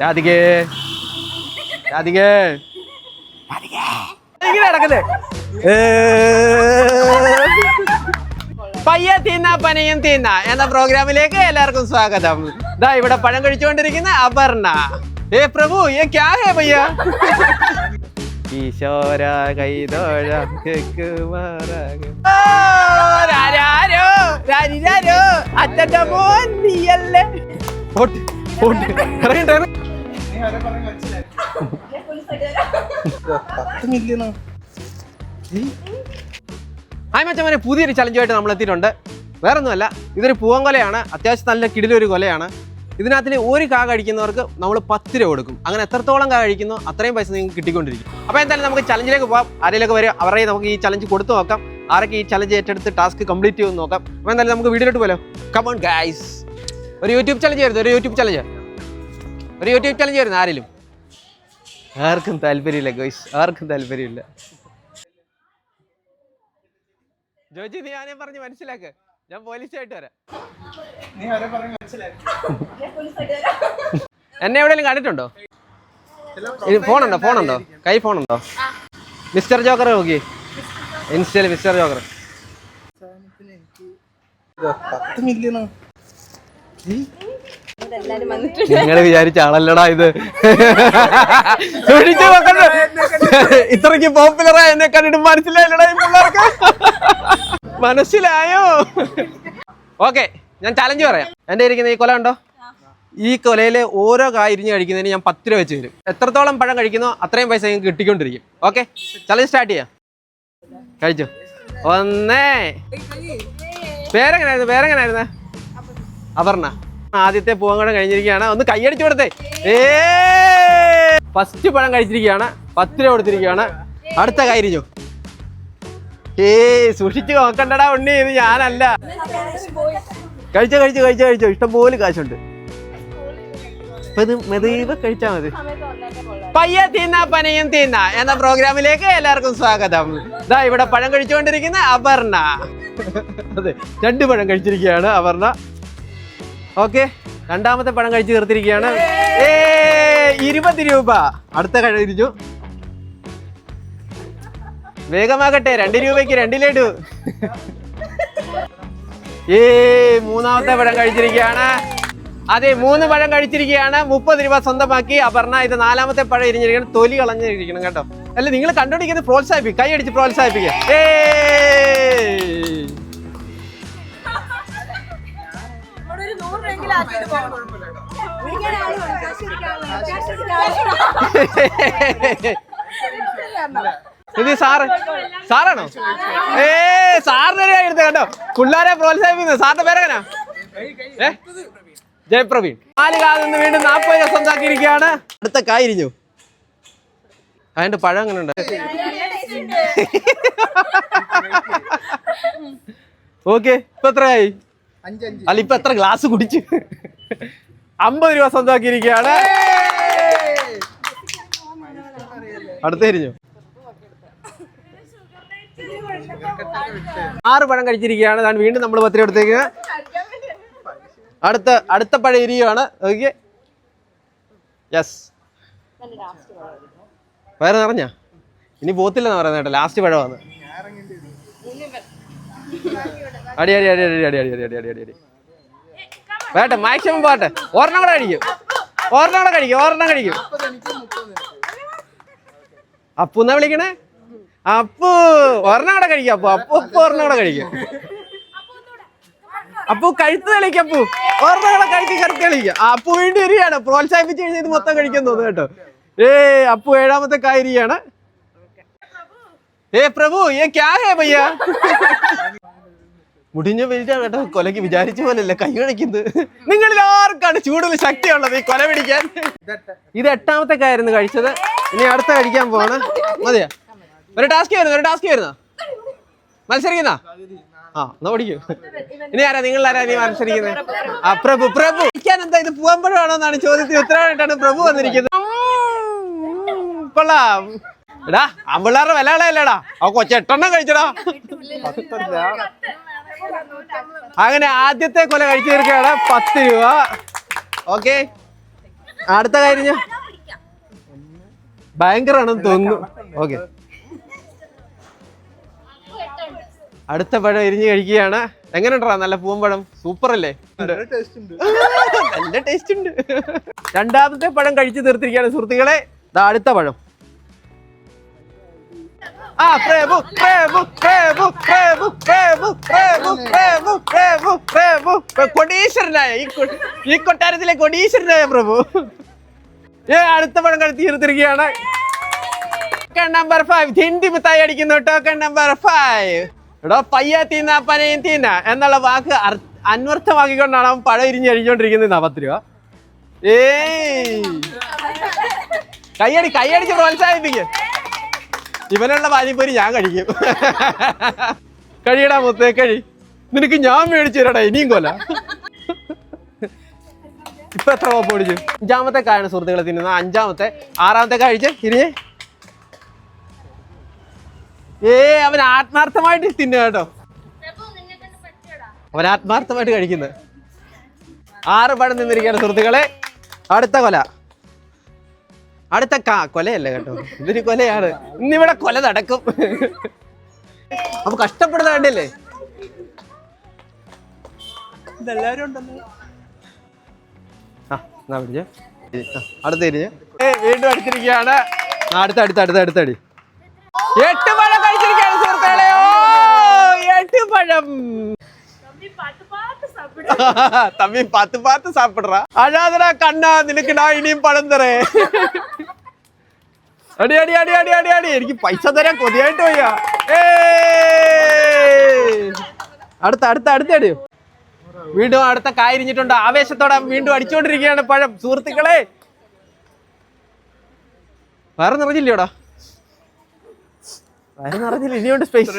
രാധികേ. രാധികേ. ഇങ്ങനെ നടക്കുന്നേ. പയ്യ തിന്ന പനയും തിന്ന എന്ന പ്രോഗ്രാമിലേക്ക് എല്ലാവർക്കും സ്വാഗതം. ദാ ഇവിടെ പഴം കഴിച്ചുകൊണ്ടിരിക്കുന്ന അപർണ. ഏ പ്രഭു ഏ ക്യാ ഹേ പയ്യ? ഈശോര കൈതോഴ അച്ഛന്റെ മോൻ നീയല്ലേ. ഇറങ്ങട്ടെ ഇറങ്ങ്. പത്ത് മില്യണോ ഹായ് മച്ചമാരെ പുതിയൊരു ചലഞ്ചുമായിട്ട് നമ്മൾ എത്തിയിട്ടുണ്ട് വേറെ ഒന്നുമല്ല ഇതൊരു പൂവൻകൊലയാണ്. അത്യാവശ്യം നല്ല കിടിലൊരു കൊലയാണ്. ഇതിനകത്തിൽ ഒരു കാ കഴിക്കുന്നവർക്ക് നമ്മൾ പത്ത് രൂപ കൊടുക്കും. അങ്ങനെ എത്രത്തോളം കാ കഴിക്കുന്നു അത്രയും പൈസ നിങ്ങൾക്ക് കിട്ടിക്കൊണ്ടിരിക്കും. അപ്പോൾ എന്തായാലും നമുക്ക് ചലഞ്ചിലേക്ക് പോകാം ആരെയൊക്കെ വരും അവരെ നമുക്ക് ഈ ചലഞ്ച് കൊടുത്തു നോക്കാം. ആരൊക്കെ ഈ ചലഞ്ച് ഏറ്റെടുത്ത് ടാസ്ക് കംപ്ലീറ്റ് ചെയ്യുമെന്ന് നോക്കാം. അപ്പോൾ എന്തായാലും നമുക്ക് വീഡിയോയിലോട്ട് പോലോ. കമോൺ ഗൈസ് ഒരു യൂട്യൂബ് ചലഞ്ച് ആയിരുന്നു ഒരു യൂട്യൂബ് ചലഞ്ച്. ഒരു യൂട്യൂബ് ചലഞ്ച് ആയിരുന്നു ആരെങ്കിലും ആർക്കും താല്പര്യമില്ല ഗോയ്സ് ആർക്കും താല്പര്യമില്ല. ജോജി നീ ആനെ പറഞ്ഞു മനസ്സിലാക്ക്. ഞാൻ പോലീസായിട്ട് വരാം. നീ അവരെ പറഞ്ഞ് മനസ്സിലായി എന്നെ എവിടെയെങ്കിലും കണ്ടിട്ടുണ്ടോ? ഇത് ഫോണുണ്ടോ ഫോണുണ്ടോ? കൈ ഫോണുണ്ടോ? മിസ്റ്റർ ജോക്കർ നോക്കി. ഇൻസ്റ്റയിൽ മിസ്റ്റർ ജോക്കർ. പത്ത് മില്യണോ നിങ്ങൾ വിചാരിച്ച ആളല്ലടാ ഇത്. സൂക്ഷിച്ചു നോക്കണ്ട. ഇത്രയ്ക്ക് പോപ്പുലറായ എന്നെ കണ്ടിട്ട് മനസ്സിലായില്ലടാ ഈ പിള്ളേർക്ക്. മനസ്സിലായോ? ഓക്കെ ഞാൻ ചലഞ്ച് പറയാം. എന്റെ ഇരിക്കുന്ന ഈ കൊല ഉണ്ടോ ഈ കൊലയിലെ ഓരോ കായ് ഇരിഞ്ഞ് കഴിക്കുന്നതിന് ഞാൻ പത്ത് രൂപ വെച്ച് തരും. എത്രത്തോളം പഴം കഴിക്കുന്നോ അത്രയും പൈസ നിങ്ങൾക്ക് കിട്ടിക്കൊണ്ടിരിക്കും. ഓക്കെ ചലഞ്ച് സ്റ്റാർട്ട് ചെയ്യാം. കഴിച്ചു? ഒന്നേ. പേരെങ്ങനായിരുന്നു? പേരെങ്ങനായിരുന്നു? അപർണ. ആദ്യത്തെ പൂവങ്കടം കഴിഞ്ഞിരിക്കുകയാണ്. ഒന്ന് കൈയടിച്ചു കൊടുത്തേ. ഏ! ഫസ്റ്റ് പഴം കഴിച്ചിരിക്കുകയാണ്. പത്ത് രൂപ കൊടുത്തിരിക്കുകയാണ്. അടുത്ത കൈരിഞ്ഞു ഏ സൂക്ഷിച്ചു നോക്കണ്ടടാ ഉണ്ണി ഇത് ഞാനല്ല. കഴിച്ചോ കഴിച്ചോ കഴിച്ചോ കഴിച്ചോ. ഇഷ്ടംപോലെ കാശുണ്ട്. മെതീവ് കഴിച്ചാ മതി. പയ്യ തിന്ന പനയും തിന്ന എന്ന പ്രോഗ്രാമിലേക്ക് എല്ലാവർക്കും സ്വാഗതം. ഇതാ ഇവിടെ പഴം കഴിച്ചുകൊണ്ടിരിക്കുന്ന അപർണ. അതെ രണ്ട് പഴം കഴിച്ചിരിക്കുകയാണ് അപർണ. ഓക്കെ രണ്ടാമത്തെ പഴം കഴിച്ച് തീർത്തിരിക്കുകയാണ്. ഇരുപത് രൂപ. അടുത്ത കഴിഞ്ഞു വേഗമാകട്ടെ രണ്ട് രൂപയ്ക്ക് രണ്ട് ലഡു. ഏ മൂന്നാമത്തെ പഴം കഴിച്ചിരിക്കുകയാണ്. അതെ മൂന്ന് പഴം കഴിച്ചിരിക്കുകയാണ്. മുപ്പത് രൂപ സ്വന്തമാക്കി. അപർണ ഇത് നാലാമത്തെ പഴം ഇരിഞ്ഞിരിക്കണം തൊലി കളഞ്ഞിരിക്കണം കേട്ടോ. അല്ല നിങ്ങൾ കണ്ടുപിടിക്കുന്നത് പ്രോത്സാഹിപ്പിക്കും. കൈയടിച്ച് പ്രോത്സാഹിപ്പിക്കുക ഏ ഇത് സാറ് സാറാണോ? ഏ സാറിന് എടുത്ത കേട്ടോ പിള്ളേരെ പ്രോത്സാഹിപ്പിക്കുന്നു. സാറിന്റെ പേരെങ്ങനാ? ഏ? ജയപ്രവീൺ. നാല് കാലിൽ നിന്ന് വീണ്ടും നാൽപ്പത് രൂപ സ്വന്താക്കിയിരിക്കുകയാണ് അടുത്ത കായിരിഞ്ഞു അതിന്റെ പഴം അങ്ങനെ ഉണ്ട്. ഓക്കെ ഇപ്പൊ എത്രയായി അല്ല ഇപ്പൊ എത്ര ഗ്ലാസ് കുടിച്ചു? അമ്പത് രൂപ സ്വന്തമാക്കിയിരിക്കുകയാണ്. അടുത്ത തിരിഞ്ഞു. ആറ് പഴം കഴിച്ചിരിക്കുകയാണ്. ഞാൻ വീണ്ടും നമ്മൾ പത്തിരി എടുത്തേക്ക്. അടുത്ത അടുത്ത പഴം ഇരിയുവാണ് ഓക്കെ യെസ് വേറെ നിറഞ്ഞ? ഇനി പോത്തില്ലെന്ന് പറയുന്നത് കേട്ടോ. ലാസ്റ്റ് പഴമാണ്. അടി അടി അടി അടി അടി അടി അടി അടി അടി അടി അടി വേട്ടെ മാക്സിമം പോട്ടെ ഒരെണ്ണം കൂടെ കഴിക്കും ഒരെണ്ണം കൂടെ കഴിക്കും ഒരെണ്ണം കഴിക്കും അപ്പു എന്നാ വിളിക്കണേ അപ്പു ഒരെണ്ണം കൂടെ കഴിക്കും അപ്പു അപ്പു അപ്പു ഒരെണ്ണം കൂടെ കഴിക്കും അപ്പു കഴുത്ത് തെളിക്കും അപ്പു ഒരെണ്ണം കൂടെ കഴുത്തി കറുത്ത് തെളിക്കും അപ്പു വീണ്ടും ഇരിയാണ് പ്രോത്സാഹിപ്പിച്ച് കഴിഞ്ഞാൽ ഇത് മൊത്തം കഴിക്കാൻ തോന്നുന്നു കേട്ടോ ഏ അപ്പു ഏഴാമത്തെ കായിരിയാണ് ഏ പ്രഭു ഏ ക്യാ ഹേ ഭയ്യ മുടിഞ്ഞ വെയിറ്റ് കേട്ടോ കൊലക്ക് വിചാരിച്ച പോലെയല്ലേ കൈ കഴിക്കുന്നത് നിങ്ങളിൽ ആർക്കാണ് ചൂടിൽ ശക്തിയുള്ളത് ഈ കൊല പിടിക്കാൻ? ഇത് എട്ടാമത്തെ കായിരുന്നു കഴിച്ചത്. ഇനി അടുത്ത കഴിക്കാൻ പോവാണ്. മതിയാ? ഒരു ടാസ്ക് വരുന്നു ഒരു ടാസ്ക് വരുന്ന. മത്സരിക്കുന്ന? ആ എന്നാ പഠിക്കൂ ഇനി ആരാ? നിങ്ങൾ ആരാ നീ മത്സരിക്കുന്നത്? ആ പ്രഭു പ്രഭു. കഴിക്കാൻ എന്താ ഇത് പൂവമ്പഴമാണോ എന്നാണ് ചോദ്യത്തിന് ഉത്തരവാദിട്ടാണ് പ്രഭു വന്നിരിക്കുന്നത്. കൊള്ളാം. എടാ അമ്പിള്ളാരുടെ വില കളയല്ലേടാ. ആ കൊച്ചെട്ടെണ്ണം കഴിച്ചടാ. അങ്ങനെ ആദ്യത്തെ കൊല കഴിച്ചു തീർക്കുകയാണ്. പത്ത് രൂപ. ഓക്കെ. അടുത്ത കാര്യം ഭയങ്കരാണെന്ന് തോന്നുന്നു. ഓക്കെ. അടുത്ത പഴം എരിഞ്ഞ് കഴിക്കുകയാണ്. എങ്ങനെയുണ്ടാ നല്ല പൂമ്പഴം സൂപ്പർ അല്ലേ നല്ല ടേസ്റ്റ് ഉണ്ട്. രണ്ടാമത്തെ പഴം കഴിച്ചു തീർത്തിരിക്കുകയാണ് സുഹൃത്തുക്കളെ. അടുത്ത പഴം. ആ frevo, frevo, frevo, frevo, frevo, frevo, frevo, frevo, frevo. കൊടീശ്വരനായ ഈ കൊട്ടാരത്തിലെ കൊടീശ്വരനായ പ്രഭു. ഏ അടുത്ത പടം ടോക്കൺ നമ്പർ ഫൈവ് ഹിന്ദി മിത്തായി അടിക്കുന്നു ടോക്കൺ നമ്പർ ഫൈവ് എടോ പയ്യ തീന്ന പനയും തീന്ന എന്നുള്ള വാക്ക് അന്വർത്ഥമാക്കിക്കൊണ്ടാണ് അവൻ പഴം ഇരിഞ്ഞ് അഴിഞ്ഞോണ്ടിരിക്കുന്നത് പത്ത് രൂപ. ഏയ്. കൈയടി കൈയടിച്ച് പ്രോത്സാഹിപ്പിക്കും. ഇവനുള്ള പാനിപ്പൂരി ഞാൻ കഴിക്കും. കഴിയടാ മുത്തേ കഴി. നിനക്ക് ഞാൻ മേടിച്ചു തരാടാ ഇനിയും കൊല. ഇപ്പൊ എത്ര കോപ്പ് ഓടിച്ചു അഞ്ചാമത്തെ കായാണ് സുഹൃത്തുക്കളെ തിന്നുന്നത്. അഞ്ചാമത്തെ ആറാമത്തെ കഴിച്ച് തിരിഞ്ഞ് ഏ അവൻ ആത്മാർത്ഥമായിട്ട് തിന്നു കേട്ടോ. അവൻ ആത്മാർത്ഥമായിട്ട് കഴിക്കുന്നത്. ആറ് പഴം നിന്നിരിക്കുകയാണ് സുഹൃത്തുക്കളെ. അടുത്ത കൊല. അടുത്ത കാ കൊലയല്ല കേട്ടോ? ഇതൊരു കൊലയാണ്. ഇന്നിവിടെ കൊല നടക്കും. അപ്പൊ കഷ്ടപ്പെടുന്ന കണ്ടില്ലേ? അടുത്ത തിരിഞ്ഞ്. ഏ വീണ്ടും അടിച്ചിരിക്കുകയാണ് അടുത്ത അടുത്ത അടുത്ത അടുത്തടി എട്ട് പഴം കഴിച്ചിരിക്കുകയാണ് സുഹൃത്തുക്കളെ. ഓ എട്ട് പഴം. തമ്മി പത്ത് പാത്ത് സാപ്പിടുറ. അഴാതടാ കണ്ണ നിനക്ക് ഞാൻ ഇനിയും പഴം തരേ. അടി അടി അടി അടി അടി അടി. എനിക്ക് പൈസ തരാൻ കൊതിയായിട്ട് പോയാ അടുത്ത അടുത്ത അടുത്ത അടിയോ വീണ്ടും അടുത്ത കായിരിഞ്ഞിട്ടുണ്ട്. ആവേശത്തോടെ വീണ്ടും അടിച്ചുകൊണ്ടിരിക്കുകയാണ് പഴം. സുഹൃത്തുക്കളെ. വേറെ നിറഞ്ഞില്ലയോടാ? ഇനിയുണ്ട് സ്പേസ്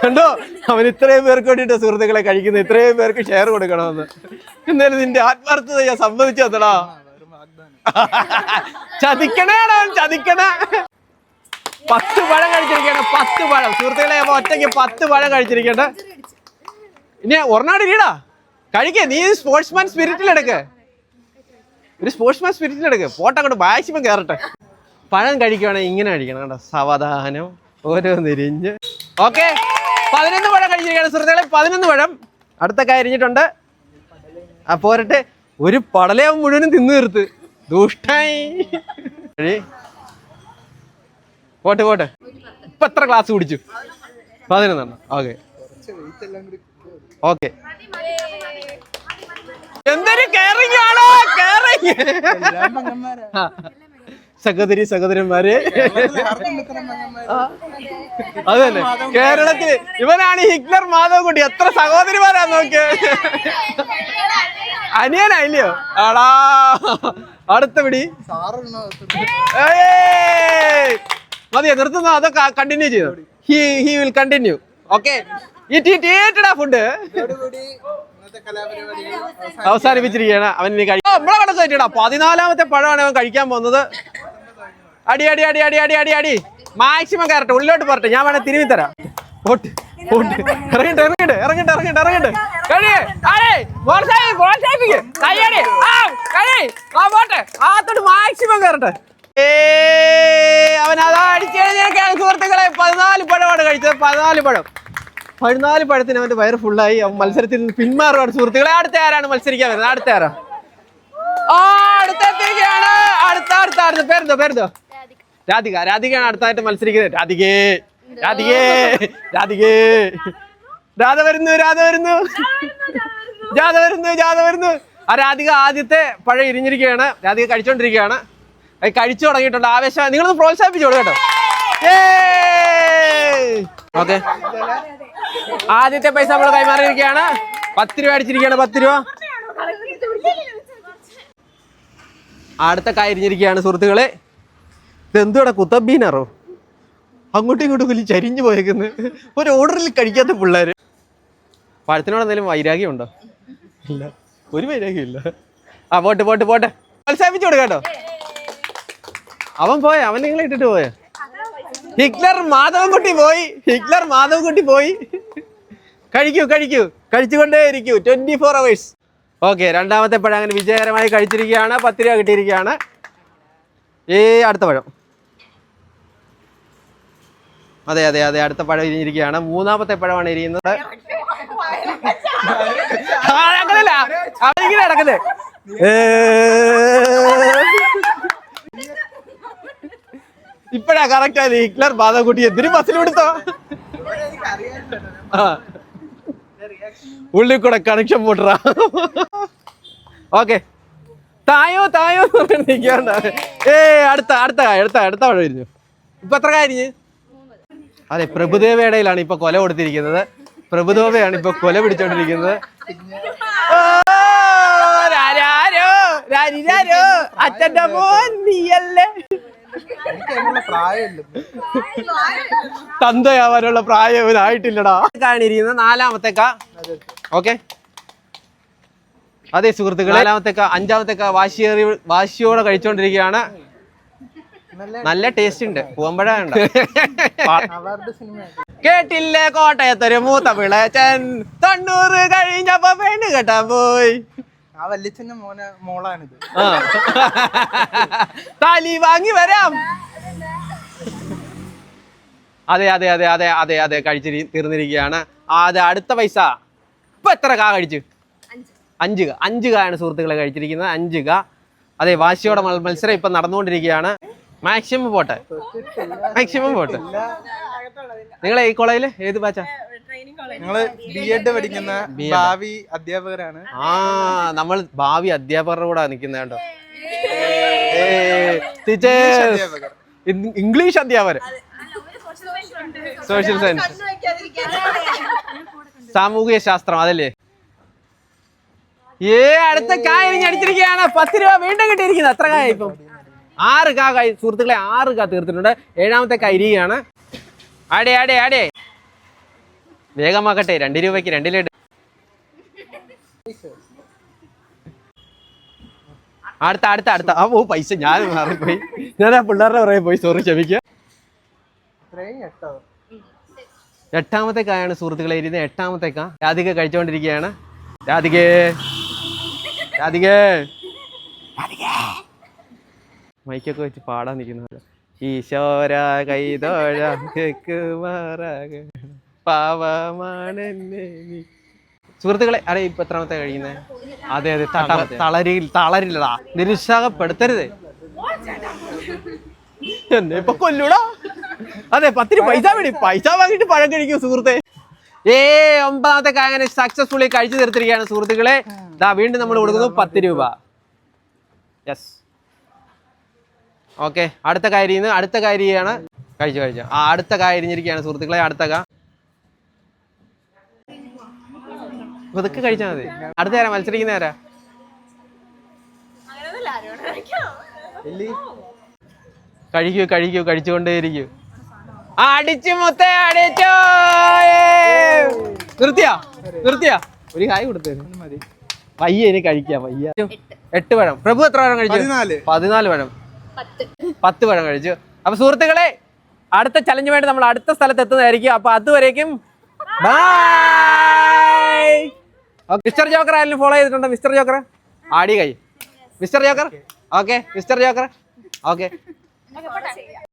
കണ്ടോ? അവൻ ഇത്രയും പേർക്ക് വേണ്ടിയിട്ട് സുഹൃത്തുക്കളെ കഴിക്കുന്നത് ഇത്രയും പേർക്ക് ഷെയർ കൊടുക്കണമെന്ന്. എന്നാലും നിന്റെ ആത്മാർത്ഥത ഞാൻ സമ്മതിച്ചു തന്നടാ ചതിക്കണേടാ ചതിക്കണ. പത്ത് പഴം കഴിച്ചിരിക്കണ പത്ത് പഴം. സുഹൃത്തുക്കളെ ഒറ്റയ്ക്ക് പത്ത് പഴം കഴിച്ചിരിക്കണ്ട. ഇനി ഒരെണ്ണാട് ഇല്ലടാ കഴിക്കേ നീ സ്പോർട്സ്മാൻ സ്പിരിറ്റിലെടുക്ക് ഒരു സ്പോർട്സ്മാൻ സ്പിരിറ്റിലെടുക്ക് പോട്ടെ കൊണ്ട് മാക്സിമം കയറട്ടെ. പഴം കഴിക്കുവാണെങ്കിൽ ഇങ്ങനെ കഴിക്കണം കേട്ടോ. സാവധാനം. ഓരോ നിരിഞ്ഞ്. ഓക്കെ. പതിനൊന്ന് പഴം കഴിച്ചിരിക്കുകയാണ് സുഹൃത്തുക്കളെ. പതിനൊന്ന് പഴം അടുത്ത കരിഞ്ഞിട്ടുണ്ട് ആ പോരട്ടെ. ഒരു പടലയാവും മുഴുവനും തിന്നു തീർത്ത്. ദുഷ്ടായി. പോട്ടെ പോട്ടെ. ഇപ്പൊ എത്ര ക്ലാസ് കുടിച്ചു? പതിനൊന്നെണ്ണം. ഓക്കെ. ഓക്കെ. എന്തൊരു കേറിഞ്ഞാണോ ആണോ കേറിങ് സഹോദരി സഹോദരന്മാര്. കേരളത്തിൽ അത് തന്നെ കേരളത്തിൽ ഇവനാണ് ഹിറ്റ്ലർ മാധവകുട്ടി എത്ര സഹോദരിമാരാ നോക്ക് അനിയനായില്ലയോ ആടാ. അടുത്ത പിടി! മതിയോ നിർത്തുന്നോ? അതോ കണ്ടിന്യൂ ചെയ്തു? He he will continue okay food അവസാനിപ്പിച്ചിരിക്കുകയാണ്. അവൻ ഇനി കഴി- ആ, നമ്മളെ കണക്ക് പതിനാലാമത്തെ പഴമാണ് അവൻ കഴിക്കാൻ പോകുന്നത്. അടി അടി അടി അടി അടി അടി അടി. മാക്സിമം കയറട്ടെ ഉള്ളിലോട്ട് പോരട്ടെ. ഞാൻ വേണേ തിരുവി തരാം. അടിച്ചെഴുതിയൊക്കെയാണ് സുഹൃത്തുക്കളെ പതിനാല് പഴമാണ് കഴിച്ചത്. പതിനാല് പഴം പതിനാല് പഴത്തിന് അവന്റെ വയറ് ഫുള്ളായി അവൻ മത്സരത്തിൽ നിന്ന് പിന്മാറുകയാണ് സുഹൃത്തുക്കളെ അടുത്ത ആരാണ് മത്സരിക്കാൻ വരുന്നത്? അടുത്ത ആരാ? ആ അടുത്ത അടുത്ത അടുത്ത. പേരെന്തോ പേരെന്തോ? രാധിക രാധികയാണ് അടുത്തായിട്ട് മത്സരിക്കുന്നത്. രാധികേ രാധികേ രാധികേ. രാധ വരുന്നു രാധ വരുന്നു. ജാഥ വരുന്നു ജാഥ വരുന്നു. ആ രാധിക ആദ്യത്തെ പഴം ഇരിഞ്ഞിരിക്കുകയാണ്. രാധിക കഴിച്ചോണ്ടിരിക്കുകയാണ്. കഴിച്ചു തുടങ്ങിയിട്ടുണ്ട്. ആവേശം. നിങ്ങളൊന്ന് പ്രോത്സാഹിപ്പിച്ചോളൂ കേട്ടോ. ഓക്കെ. ആദ്യത്തെ പൈസ നമ്മൾ കൈമാറിയിരിക്കുകയാണ്. പത്ത് രൂപ അടിച്ചിരിക്കുകയാണ് പത്ത് രൂപ. അടുത്ത കായിരിഞ്ഞിരിക്കുകയാണ് സുഹൃത്തുക്കളെ. ഇതെന്തുവാടാ കുത്തബീനാറോ അങ്ങോട്ടും ഇങ്ങോട്ടും വലിയ ചരിഞ്ഞു പോയേക്കുന്നു. ഒരു ഓർഡറിൽ കഴിക്കാത്ത പിള്ളേര്. പഴത്തിനോട് എന്തെങ്കിലും വൈരാഗ്യം ഉണ്ടോ? ഇല്ല. ഒരു വൈരാഗ്യം ഇല്ല. ആ പോട്ടെ പോട്ടെ പോട്ടെ. പ്രോത്സാഹിപ്പിച്ചു കൊടുക്കാട്ടോ അവൻ പോയ അവൻ നിങ്ങളെ ഇട്ടിട്ട് പോയ. ഹിറ്റ്ലർ മാധവൻകുട്ടി പോയി. ഹിറ്റ്ലർ മാധവൻകുട്ടി പോയി. കഴിക്കൂ കഴിക്കൂ. കഴിച്ചുകൊണ്ടേ ഇരിക്കൂ ട്വന്റി ഫോർ അവേഴ്സ് ഓക്കെ രണ്ടാമത്തെ പഴം അങ്ങനെ വിജയകരമായി കഴിച്ചിരിക്കുകയാണ്. പത്ത് രൂപ കിട്ടിയിരിക്കുകയാണ്. ഏ അടുത്ത പഴം. അതെ അതെ അതെ. അടുത്ത പഴം ഇരിക്കുകയാണ്. മൂന്നാമത്തെ പഴമാണ് ഇരിക്കുന്നത്. അങ്ങനല്ല അവരിങ്ങനെ നടക്കുന്നേ. ഏ. ഇപ്പഴാ കറക്റ്റ് ആയത്? ഹിറ്റ്ലർ ബാധകുട്ടി എന്തിനു ബസ്സിൽ കൊടുത്തോ ആ. ഉള്ളിൽ കൂടെ കണക്ഷൻ പോട്ടറാ ഓക്കെ. തായോ തായോ നിൽക്കാണ്ട ഏ അടുത്ത അടുത്ത അടുത്ത അടുത്ത പഴം ഇരിഞ്ഞു ഇപ്പൊ എത്ര കാര്യം അതെ പ്രഭുദേവയുടെയിലാണ് ഇപ്പൊ കൊല കൊടുത്തിരിക്കുന്നത്. പ്രഭുദേവയാണ് ഇപ്പൊ കൊല പിടിച്ചോണ്ടിരിക്കുന്നത്. തന്തയാവാനുള്ള പ്രായം ഇവനായിട്ടില്ലടാ. കാണിരിക്കുന്ന നാലാമത്തെ കാ. ഓക്കെ. അതെ സുഹൃത്തുക്കൾ നാലാമത്തെ കാ അഞ്ചാമത്തെ കാ വാശിയേറി വാശിയോടെ കഴിച്ചോണ്ടിരിക്കുകയാണ്. നല്ല ടേസ്റ്റ് ഉണ്ട്. പൂവമ്പഴ കേട്ടില്ലേ കോട്ടയത്തൊരു മൂത്ത പിളച്ചൻ തൊണ്ണൂറ് കഴിഞ്ഞപ്പോ പെണ്ണ് കെട്ടാൻ പോയി. ആ വല്യച്ഛന്റെ മോനെ മോളാണിത്. താലി വാങ്ങി വരാം. അതെ അതെ അതെ അതെ അതെ അതെ കഴിച്ചിരി തീർന്നിരിക്കുകയാണ്. അതെ അടുത്ത പൈസ. ഇപ്പൊ എത്ര കാ കഴിച്ചു? അഞ്ച് അഞ്ച് കായാണ് സുഹൃത്തുക്കളെ കഴിച്ചിരിക്കുന്നത്. അഞ്ച് കാ. അതെ വാശിയോടെ മത്സരം ഇപ്പൊ നടന്നുകൊണ്ടിരിക്കുകയാണ്. മാക്സിമം പോട്ടെ. മാക്സിമം പോട്ടെ. നിങ്ങൾ ഈ കോളേജിൽ ഏത് ബാച്ചാ ഞങ്ങൾ ബി എഡ് പഠിക്കുന്ന ഭാവി അധ്യാപകരാണ്. ആ നമ്മൾ ഭാവി അധ്യാപകരുടെ കൂടെ നിൽക്കുന്ന കേട്ടോ ഇംഗ്ലീഷ് അധ്യാപകർ. സോഷ്യൽ സയൻസ് സാമൂഹിക ശാസ്ത്രം അതല്ലേ? ഏ അടുത്ത കായ അടിച്ചിരിക്കുകയാണ് പത്ത് രൂപ വീണ്ടും കിട്ടിയിരിക്കുന്നത് അത്ര കായ ഇപ്പം. ആറ് കാ കൈ സുഹൃത്തുക്കളെ ആറ് കാ തീർത്തിട്ടുണ്ട്. ഏഴാമത്തെ കരിയാണ് ആടെ ആടെ ആടെ. വേഗമാക്കട്ടെ. രണ്ട് രൂപയ്ക്ക് രണ്ട് ലഡ്. അടുത്ത അടുത്ത അടുത്ത. ആ ഓ പൈസ ഞാൻ മാറിപ്പോയി. ഞാൻ ആ പിള്ളേരുടെ പുറകെ പോയി. സോറി ക്ഷമിക്കുക എട്ടാമത്തെ കായാണ് സുഹൃത്തുക്കളെ ഇരുന്ന് എട്ടാമത്തെ കാ. രാധിക കഴിച്ചുകൊണ്ടിരിക്കുകയാണ് രാധികേ. രാധികേ. മൈക്കൊക്കെ വെച്ച് പാടാൻ നിൽക്കുന്നത് ഈശോര കൈതോഴ പാവമാണ്. സുഹൃത്തുക്കളെ അതെ ഇപ്പൊ എത്രാമത്തെ കഴിയുന്നത് അതെ അതെ തളരി തളരില്ലടാ നിരുത്സാഹപ്പെടുത്തരുത്. എന്നെ ഇപ്പൊ കൊല്ലൂടാ. അതെ പത്തിന് പൈസ വേണി പൈസ വാങ്ങിട്ട് പഴം കഴിക്കും സുഹൃത്തെ. ഏ ഒമ്പതാമത്തെ കാങ്ങനെ സക്സസ്ഫുള്ളി കഴിച്ചു തീർത്തിരിക്കുകയാണ് സുഹൃത്തുക്കളെ. വീണ്ടും നമ്മൾ കൊടുക്കുന്നു പത്ത് രൂപ. യെസ് ഓക്കെ അടുത്ത കാര്യം അടുത്ത കാര്യാണ് കഴിച്ചു കഴിച്ചു. ആ അടുത്ത കാര്യഞ്ഞിരിക്കുകയാണ് സുഹൃത്തുക്കളെ അടുത്ത കാ ഇതൊക്കെ കഴിച്ചാൽ മതി. അടുത്ത ആരാ? മത്സരിക്കുന്ന ആരാ? കഴിക്കൂ? കഴിക്കൂ കഴിച്ചുകൊണ്ടേയിരിക്കൂ. അടിച്ചു മൊത്ത അടിച്ചോ! നിർത്തിയാ? നിർത്തിയാ? ഒരു കായ് കൊടുത്തേര്. മതി. വയ്യ ഇനി കഴിക്കാം വയ്യ. എട്ട് പഴം. പ്രഭു എത്ര പഴം കഴിച്ചു? പതിനാല്. പതിനാല് പഴം. പത്ത്. പഴം കഴിച്ചു. അപ്പൊ സുഹൃത്തുക്കളെ അടുത്ത ചലഞ്ച് വേണ്ടി നമ്മൾ അടുത്ത സ്ഥലത്ത് എത്തുന്നതായിരിക്കും. അപ്പൊ അതുവരേക്കും ബൈ മിസ്റ്റർ ജോക്കർ ആരെങ്കിലും ഫോളോ ചെയ്തിട്ടുണ്ട്? മിസ്റ്റർ ജോക്കർ ആടി കൈ. Mister joker okay mister joker okay